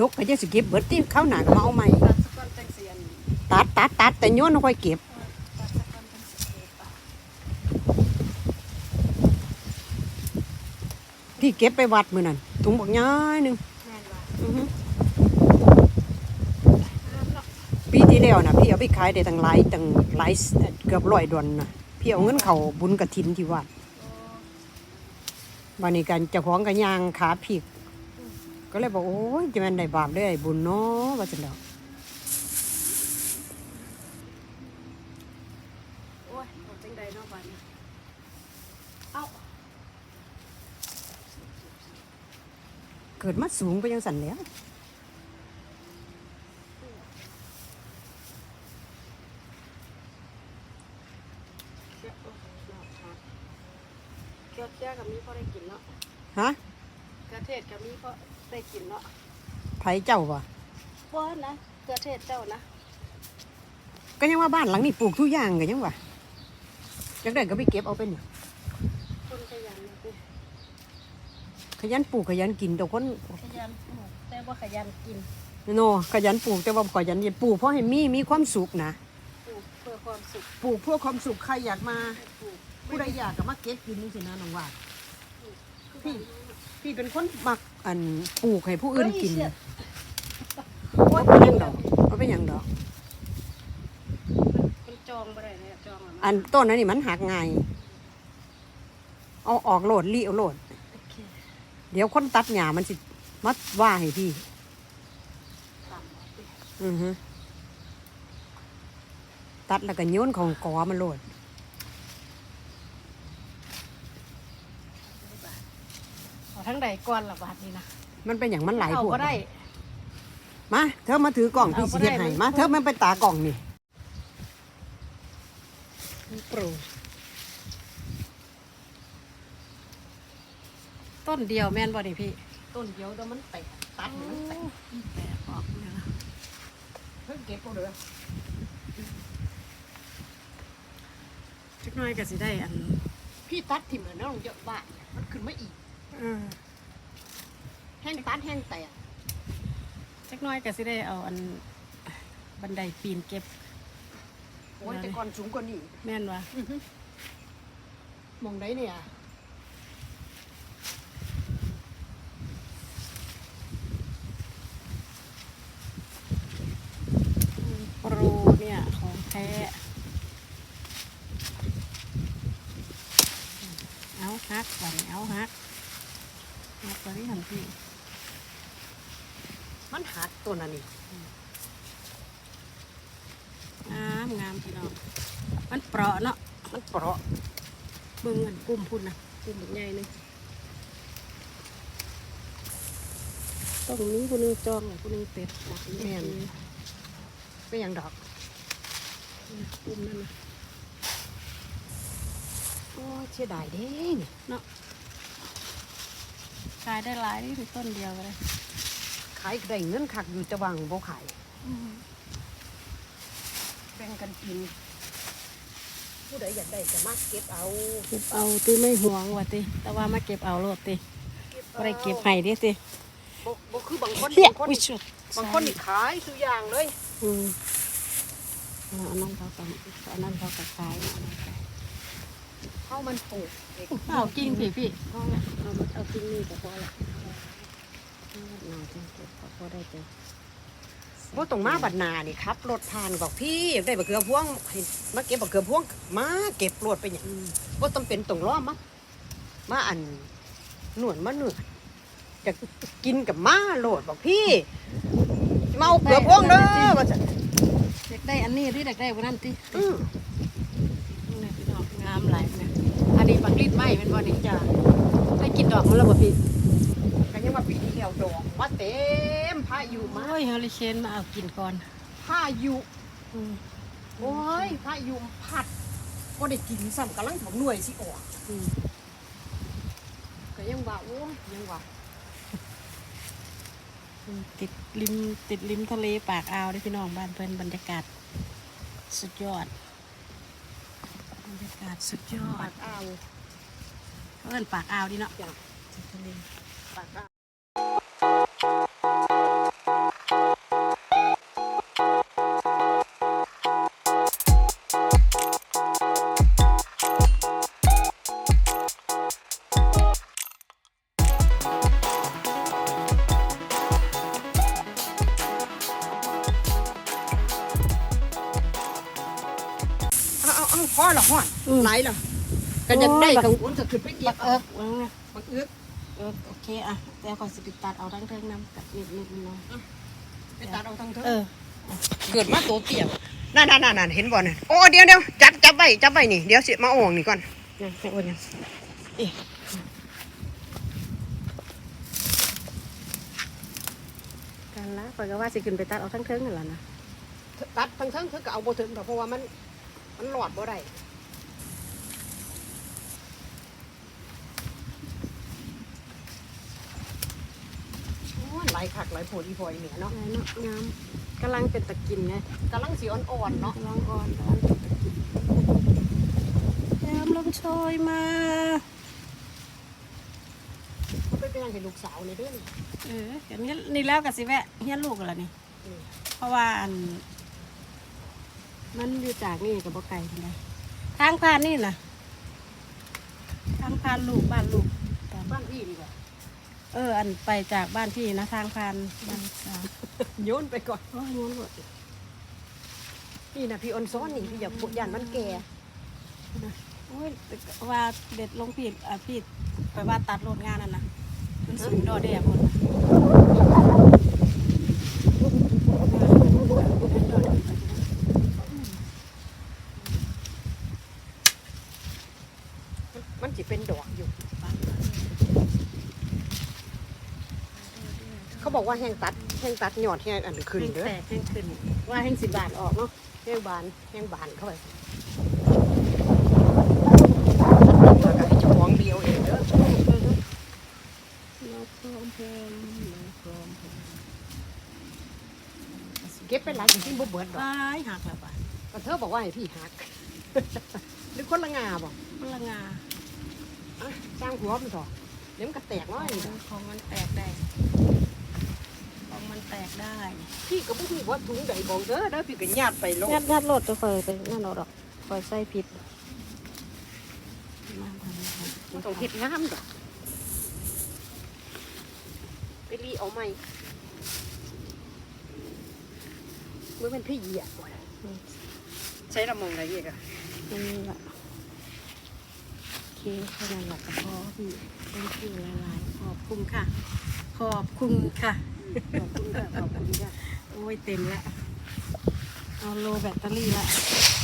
ดกก็จะสิเก็บเบิดที่เข้าหนาก็มาเอาใหม่ตัดสะก้อนจังเสียนตัดตัดตัดแต่โย้อนค่อยเก็บตัดสะก้อนจังเสียนปะพี่เก็บไปวัดมื้อนั้นถุงบักย้ายหนึงแม่นว่าอือฮึห้ามเนาะปีที่แล้วน่ะพี่เอาไปขายได้ตั้งหลายตั้งหลายเกือบร้อยดอนน่ะพี่เอาเงินเข้าบุญกฐินที่วัดโอ้บัดนี้กันเจ้าของก็ย่างขาผิก ก็เลยบอกโอ้ยจะแม่นได้บาปได้อบุญเนาะว่าจังดอกโอ้ยเอาจังใดเนาะบัดนี้เอ้าเกิดมาสูงไปยังสันแหล้วเสียโอ้ยดอกขาดเกี๊ยวเจ้ากับมีพอได้กินเนาะฮะกระเทศกับมีพอ ได้กินเนาะไผเจ้าว่ะบ่นะกระเทศเจ้านะก็ยังว่าบ้านหลังนี้ปลูกทุกอย่างก็ยังว่าจักได้ก็ไปเก็บเอาเป็นเนี่ยคนขยันนะสิขยันปลูกขยันกินแต่คนขยันปลูกแต่ว่าขยันกินโนขยันปลูกแต่ว่าขยันเย็นปลูกเพราะให้มีมีความสุขนะปลูกเพื่อความสุขปลูกเพื่อความสุขใครอยากมาปลูกผู้ใดอยากก็มาเก็บกินนี่สินะน้องว่าพี่ พี่เป็นคนมักอันปลูกให้ผู้อื่นกินว่าเป็นหยังดอกว่าเป็นหยังดอก มันจองบ่ได้เลยอะจองอะอันต้นนั้นนี่มันหักง่ายเอาออกโหลดรีเอาโหลด โอเคเดี๋ยวคนตัดหญ้ามันสิมัดว่าให้พี่ต่ำเอาสิอือฮึตัดแล้วก็โยนของกอมันโหลด เอา ทั้งใดก่อนละบาทนี่นะมันเป็นอย่างมันหลายเอาพวกก็ได้ มาเธอมาถือกล่องพี่เสิเฮ็ดให้มันมาเธอมันเป็นตากล่องนี่ปลูกต้นเดียวแม่นบ่นี่พี่ ต้นเดียวเดี๋ยวมันแตกตัดมันแตกแตกออกเนี่ยนะเพิ่งเก็บเอาเด้อจักหน้อยก็สิได้อัน พี่ตัดถิ่มแล้วน้องเยอะบ้านมันขึ้นมาอีก แห้งตัดแห้งแตกจักหน้อยก็สิได้เอาอันบันไดปีนเก็บ โอ้ยแต่ก่อนสูงกว่านี้แม่นวะอือฮึมองได้เนี่ยโปรเนี่ยของแท้เอาฮักก่อนเอาฮัก ฮักตัวนี้ทันทีมันหักตัวนั้นนี่งามงามพี่น้องมันเปราะเนาะมันเปราะเบิ่งมันกลุ่มพุ่นนะกลุ่มใหญ่เลยตรงนี้คนนึงจองคนนึงเป็ดแม่นเป็นอย่างดอกกลุ่มนั่นนะโอ้เสียดายเด้เนาะ ขายได้หลายนี่คือต้นเดียวเลยขายได้เงินคักอยู่แตะวังบ่ขายแบ่งกันกิน ผู้ใดอยากได้ก็มาเก็บเอา เก็บเอาตีไม่ห่วงว่ะตีแต่ว่ามาเก็บเอาโลดตีบ่ได้เก็บให้เดิตีบ่บ่คือบางคนเฮียบางคนวิชุดบางคนนี่ขายทุกอย่างเลย อืมเอาอันนั้นเขาก็อันนั้นเขาก็ขายอันนั้น ขายเข้ามันปลูกเองเอากิ่งพี่พี่เอาละเอามาเอากิ่งนี่ก็พอละหน่าจังเก็บก็พอได้เจอบ่ต้องมาบัดนานี่ครับรถผ่านบอกพี่อยากได้บักเขือพวงให้มาเก็บบักเขือพวงมาเก็บรถไปหยังอืมบ่ต้องเป็นต้องรอมามาอันหนวดมาหนวดจะกินกับมาโหลดบอกพี่เมาเขือพวงเด้อว่าซั่นอยากได้อันนี้ที่อยากได้วันนั้นที่อือนี่พี่น้องงามหลายเนี่ยอันนี้บักรีดไหมเป็นบ่นี่จ้าได้กินดอกมันแล้วบ่พี่ก็ยังว่าปีที่แล้วดอกมาเต็มพายุมาโอ้ยเฮลิเคนมาเอากินก่อนพายุอืมโอ้ยพายุพัดก็ได้กินซ้ำกำลังถมหน่วยสิออกอืมก็ยังว่าโอ้ยยังว่าติดริมติดริมทะเลปากอ่าวเด้อพี่น้องบ้านเพิ่นบรรยากาศ สุดยอดบ รรยากาศสุดยอปาดกอ่าวเขาเอิ้นปากอ่าวดิเนาะจ้ะติดทะเลปากอ่าว อืมหลายเหรอก็จะได้กังวลก็ขึ้นไปเก็บับกเอาเอิกว่าไงบักอึกเออโอเคอะแต่ขอสิปิตัดเอาทั้งเทิงน้ำกับนิดนิดน้อยไปตัดเอาทั้งเถเออเกิดมาโตเตี้ยนานนั่นนั่นนั่นเห็นบ่น่ะโอ้เดี๋ยวเดี๋ยวจับจับไว้จับไว้นี่เดี๋ยวสิมาอาออกนี่ก่อนยังไม่โอนยังเอ๊ะการละข่อยก็ว่าสิขึ้นไปตัดเอาทั้งเทิงนั่นแหละนะตัดทั้งเทิงเธอก็เอาบ่ถึงเพราะว่ามัน มันหลอดบ่ได้โอ้ยหลายคักหลายโพดอีพอยเนี่ยเนาะไงเนาะงามกำลังเป็นตะกินไงกำลังสีอ่อนๆเนาะกำลังอ่อนกำลังเป็นตะกินยามลมโชยมาเขาไปเป็นยังเห็นลูกสาวในเรื่องเออเดี๋ยวนี้นี่แล้วกับสิแวะเฮียนลูกกันละนี่อืมเพราะว่าอัน มันอยู่จากนี่กับบ่ไก่ปานใดทางผ่านนี่นะทางผ่านลูกบ้านลูกตามบ้านพี่ดีกว่าเออ อันไปจากบ้านพี่นะทางผ่านบ้านสาวโยนไปก่อนโอ้ยโยนหมดนี่นะพี่ออนซ้อนนี่พี่อยากปุยานมันแก่โอ้ยว่าเด็ดลงผิดอะผิดไปว่าตัดโลดงานนั่นนะมันสูงดอแดงหมดน่ะ มันมัน จะเป็นดอกอยู่ เขาบอกว่าแห้งตัดแห้งตัดยอดแห้งอันขึ้นแห้งเด้อแตกแห้งขึ้น ว่าแห้งสิบบาทออกเนาะแห้งบานแห้งบานเข้าไปแล้วก็ให้เจ้าของเดียวเองเด้อ No problem, no problem. เก็บไปหลายจริงๆบ่เบิดดอกตายหักแล้วป่ะก็เธอบอกว่าให้พี่หักหรือคนละงาบอกพลังงา อะสร้างหัวมันต่อเดี๋ยวมันก็แตกน้อยนี่ดอกของมันแตกได้ของมันแตกได้ พี่ก็บ่รู้ว่าถุงใดบอกเด้อเด้อพี่ก็ญาติไปโลดยัดยัดโหลดจะคอยไปนั่นเอาดอกคอยใส่ผิดมาทำนะคะมันต้องเฮ็ดงามดอกไปรีเอาไหมเมื่อเป็นพี่เหยียบบ่ได้อืมใช้ละมองอะไรอีกอะ นี่แหละโอเคแค่นั้นแหละก็พอพี่เป็นคิวละลายขอบคุณค่ะ ขอบคุณค่ะ ขอบคุณค่ะ ขอบคุณค่ะ โอ้ยเต็มแล้วเอาโลแบตเตอรี่ละเ